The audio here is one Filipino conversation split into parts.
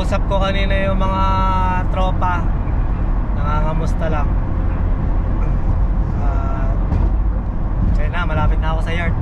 Kausap ko kanina yung mga tropa. Nangangamusta lang. Ah, kaya na, malapit na ako sa yard.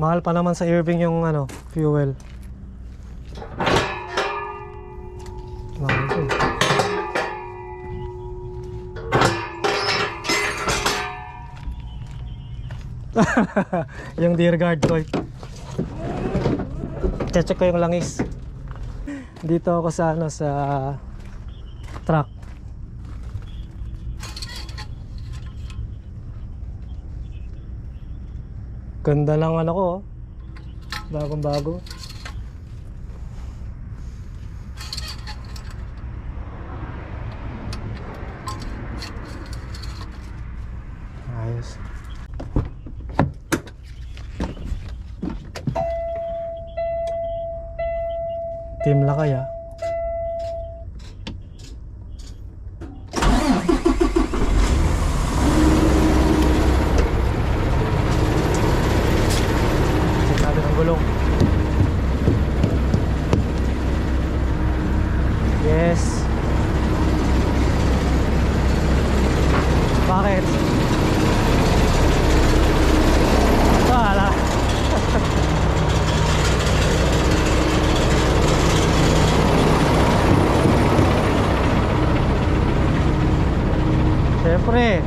Mahal pa naman sa Irving yung ano, fuel. Mahal eh. yung deer guard ko. Check ko yung langis. Dito ako sa ano sa truck. Ganda lang ano ko. oh. Bagong bago. Ayos. Team Lakay ah. これ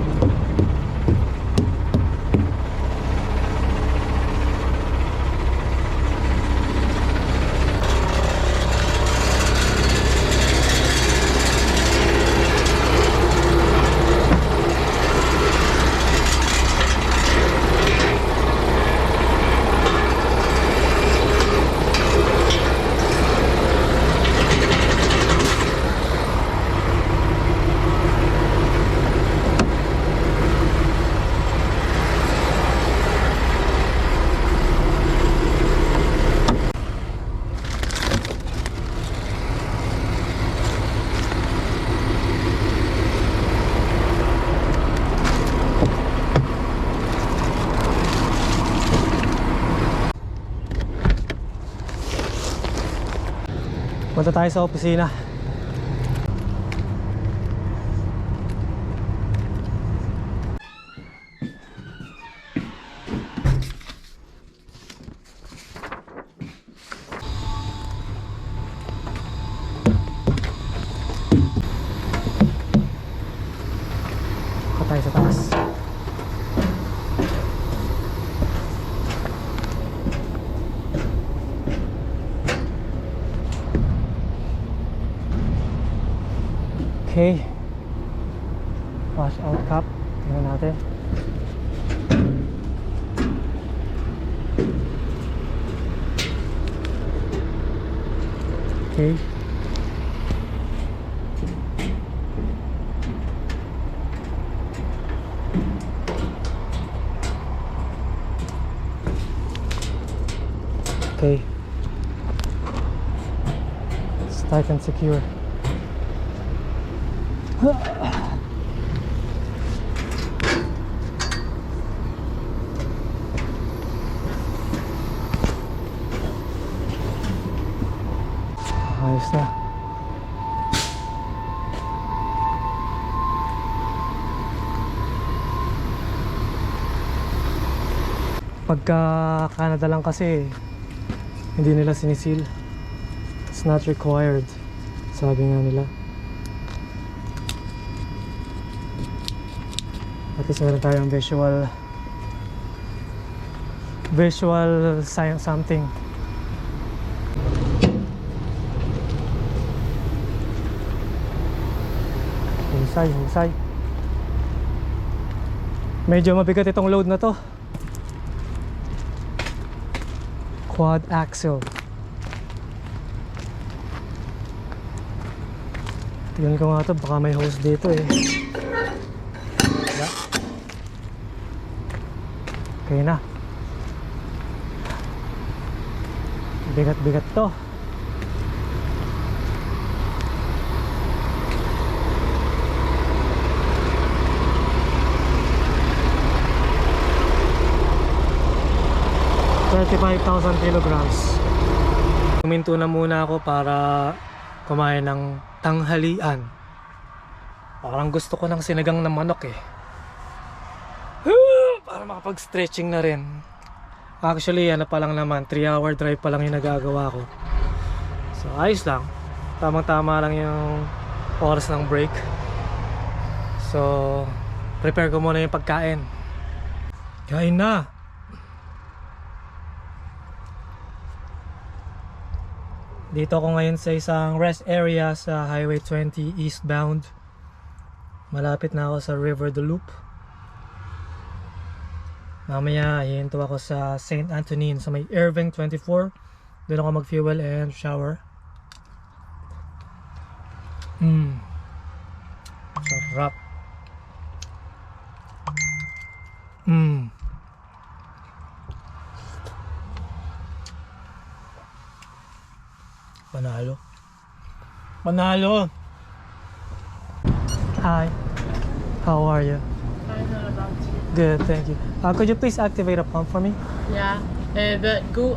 Punta tayo sa opisina. Okay. Wash out cup. Tingnan natin. Okay. Okay. Start and secure. Ayos na. Pagka Canada lang kasi, hindi nila sinisil. It's not required. Sabi nga nila. At least meron tayong visual visual science something. Husay, husay. Medyo mabigat itong load na to. Quad axle. Tingnan ko nga to, baka may hose dito eh. Okay na. Bigat-bigat to. Thirty-five thousand kilograms. Kuminto na muna ako para kumain ng tanghalian. Parang gusto ko ng sinigang na manok eh. Para makapag-stretching na rin. Actually, ano pa lang naman, 3 hour drive pa lang yung nagagawa ko. So, ayos lang. Tamang-tama lang yung oras ng break. So, prepare ko muna yung pagkain. Kain na! Dito ako ngayon sa isang rest area sa Highway 20 eastbound. Malapit na ako sa River de Loop. Mamaya, hihinto ako sa St. Antonin sa may Irving 24. Doon ako mag-fuel and shower. Hmm. Sarap. Hmm. Panalo. Panalo. Hi. How are you? I know about you. Good, thank you. Uh, could you please activate a pump for me? Yeah, uh, but go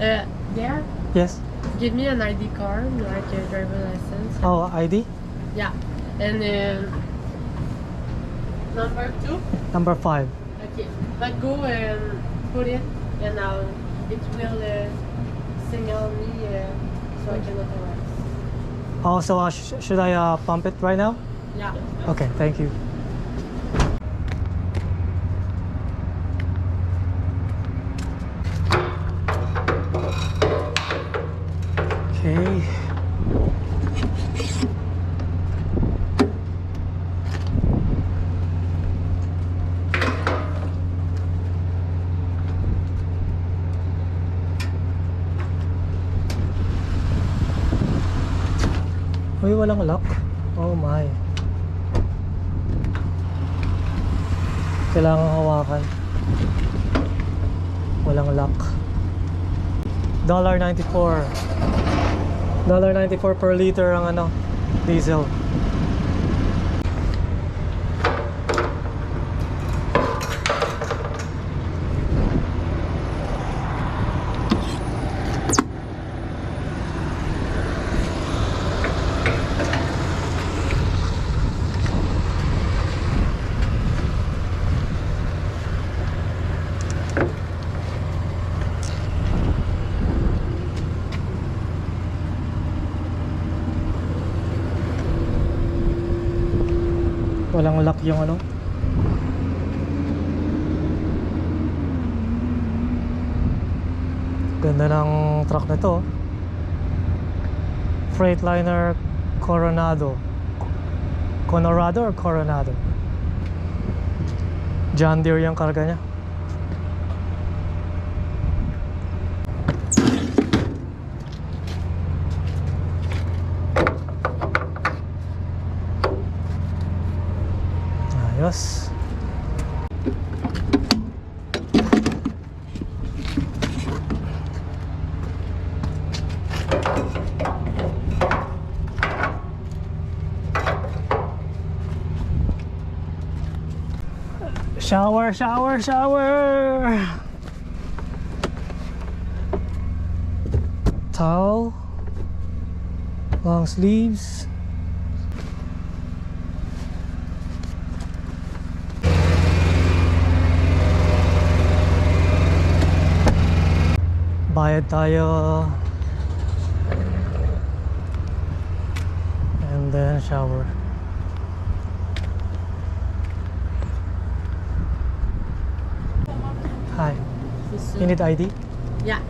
uh, there. Yes. Give me an ID card, like a driver license. Oh, ID? Yeah, and then number two. Number five. Okay, but go and put it, and now it will uh, signal me uh, so I can authorize. Oh, so uh, sh- should I uh, pump it right now? Yeah. Okay, thank you. Uy, walang lock. Oh my. Kailangan hawakan. Walang lock. Dollar 94. Dollar 94 per liter ang ano, diesel. Walang lock yung ano. Ganda ng truck na to. Freightliner Coronado. Colorado or Coronado? John Deere yung karga niya. Ayos. Shower, shower, shower. Towel. Long sleeves. Bayad tayo. And then shower. Hi. You need ID? Yeah.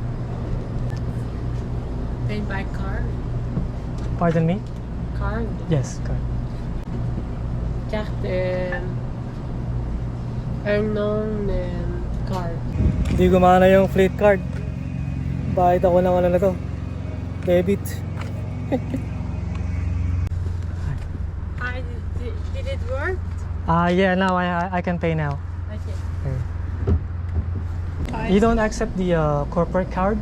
Paid by card. Pardon me? Card. Yes, card. Carte. Um, unknown um, card. Hindi gumana yung fleet card. Bakit ako ng ano na to? Debit. Hi, did, did it work? Ah, uh, yeah, now I, I can pay now. Okay. okay. You don't accept the uh, corporate card?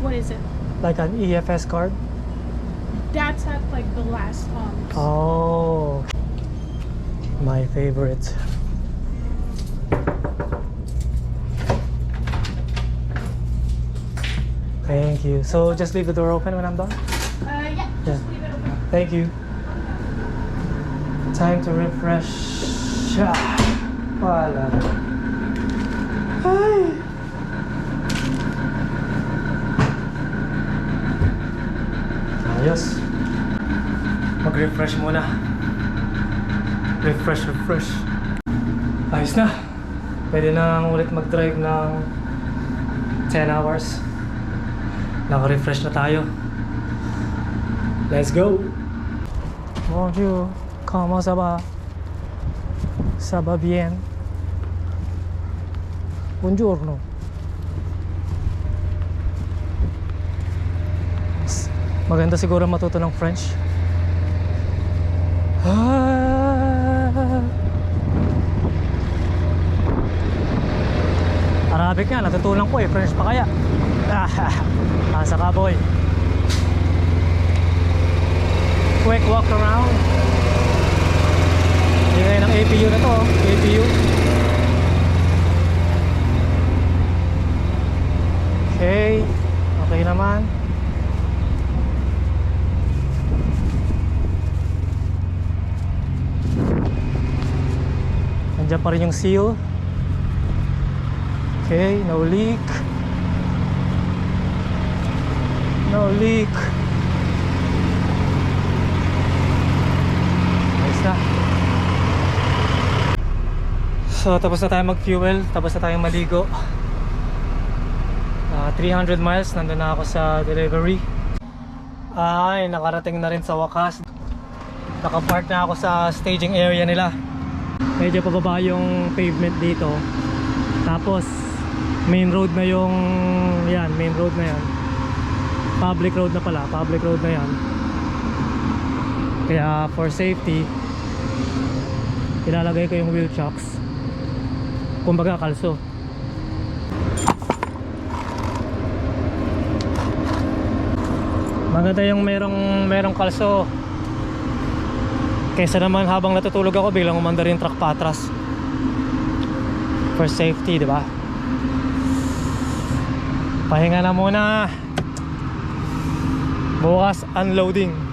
What is it? Like an EFS card? That's at like the last one. Oh. My favorite. Thank you. So just leave the door open when I'm done. Uh, yeah. Yeah. Leave it open. Thank you. Time to refresh. Ah, Wala. Ay. Ayos. Mag-refresh muna. Refresh, refresh. Ayos na. Pwede na ulit mag-drive ng 10 hours. Naka-refresh na tayo. Let's go! Bonjour, comment ça va? Ça va bien? Buongiorno. Maganda siguro matuto ng French. Ah. Arabic nga, natutunan ko eh. French pa kaya. Ah, asa ka boy. quick walk around. Ingay ng APU na to, oh. APU. Okay, okay naman. Nandiyan pa rin yung seal. Okay, no leak. No leak. Ayos na. So, tapos na tayo mag-fuel. Tapos na tayong maligo. Ah, 300 miles. Nandun na ako sa delivery. Ay, nakarating na rin sa wakas. Nakapark na ako sa staging area nila. Medyo pababa yung pavement dito. Tapos, main road na yung... Yan, main road na yan. Public road na pala. Public road na yan. Kaya for safety, ilalagay ko yung wheel chocks. Kumbaga kalso. Maganda yung merong merong kalso. Kaysa naman habang natutulog ako biglang umandar yung truck patras. For safety, di ba? Pahinga na muna. Bukas unloading.